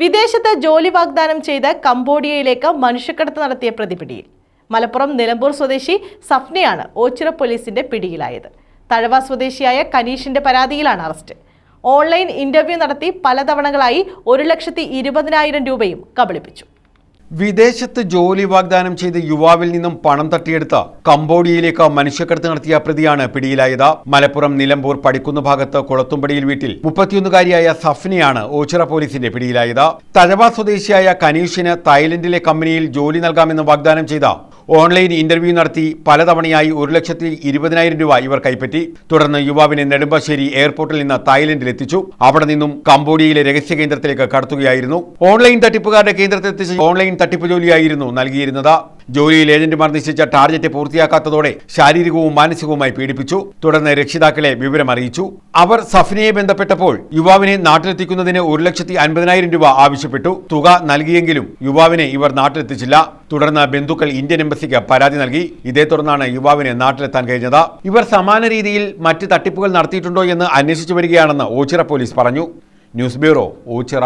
വിദേശത്ത് ജോലി വാഗ്ദാനം ചെയ്ത് കംബോഡിയയിലേക്ക് മനുഷ്യക്കടത്ത് നടത്തിയ പ്രതിപിടിയിൽ. മലപ്പുറം നിലമ്പൂർ സ്വദേശി സഫ്നയാണ് ഓച്ചിറ പോലീസിന്റെ പിടിയിലായത്. തഴവ സ്വദേശിയായ കനീഷിന്റെ പരാതിയിലാണ് അറസ്റ്റ്. ഓൺലൈൻ ഇന്റർവ്യൂ നടത്തി പലതവണകളായി ഒരു ലക്ഷത്തി ഇരുപതിനായിരം രൂപയും കബളിപ്പിച്ചു. വിദേശത്ത് ജോലി വാഗ്ദാനം ചെയ്ത് യുവാവിൽ നിന്നും പണം തട്ടിയെടുത്ത കംബോഡിയയിലേക്ക് മനുഷ്യക്കടത്ത് നടത്തിയ പ്രതിയാണ് പിടിയിലായത്. മലപ്പുറം നിലമ്പൂർ പഠിക്കുന്ന ഭാഗത്ത് കുളത്തുംപടിയിൽ വീട്ടിൽ മുപ്പത്തിയൊന്നുകാരിയായ സഫ്നിയാണ് ഓച്ചിറ പോലീസിന്റെ പിടിയിലായത്. തഴവ സ്വദേശിയായ കനീഷിന് തായ്ലൻഡിലെ കമ്പനിയിൽ ജോലി നൽകാമെന്ന് വാഗ്ദാനം ചെയ്ത ഓൺലൈൻ ഇന്റർവ്യൂ നടത്തി പലതവണയായി ഒരു ലക്ഷത്തി ഇരുപതിനായിരം രൂപ ഇവർ കൈപ്പറ്റി. തുടർന്ന് യുവാവിനെ നെടുമ്പാശ്ശേരി എയർപോർട്ടിൽ നിന്ന് തായ്ലൻഡിൽ എത്തിച്ചു. അവിടെ നിന്നും കംബോഡിയയിലെ രഹസ്യ കേന്ദ്രത്തിലേക്ക് കടത്തുകയായിരുന്നു. ഓൺലൈൻ തട്ടിപ്പുകാരുടെ കേന്ദ്രത്തിലെത്തിച്ച് ഓൺലൈൻ തട്ടിപ്പ് ജോലിയായിരുന്നു നൽകിയിരുന്നത്. ജോലിയിൽ ഏജന്റുമാർ നിശ്ചയിച്ച ടാർഗറ്റ് പൂർത്തിയാക്കാത്തതോടെ ശാരീരികവും മാനസികവുമായി പീഡിപ്പിച്ചു. തുടർന്ന് രക്ഷിതാക്കളെ വിവരം അറിയിച്ചു. അവർ സഫ്നയെ ബന്ധപ്പെട്ടപ്പോൾ യുവാവിനെ നാട്ടിലെത്തിക്കുന്നതിന് ഒരു ലക്ഷത്തി അൻപതിനായിരം രൂപ ആവശ്യപ്പെട്ടു. തുക നൽകിയെങ്കിലും യുവാവിനെ ഇവർ നാട്ടിലെത്തിച്ചില്ല. തുടർന്ന് ബന്ധുക്കൾ ഇന്ത്യൻ എംബസിക്ക് പരാതി നൽകി. ഇതേ തുടർന്നാണ് യുവാവിനെ നാട്ടിലെത്താൻ കഴിഞ്ഞത്. ഇവർ സമാന രീതിയിൽ മറ്റ് തട്ടിപ്പുകൾ നടത്തിയിട്ടുണ്ടോ എന്ന് അന്വേഷിച്ചു വരികയാണെന്ന് ഓച്ചിറ പോലീസ് പറഞ്ഞു. News bureau Oachira.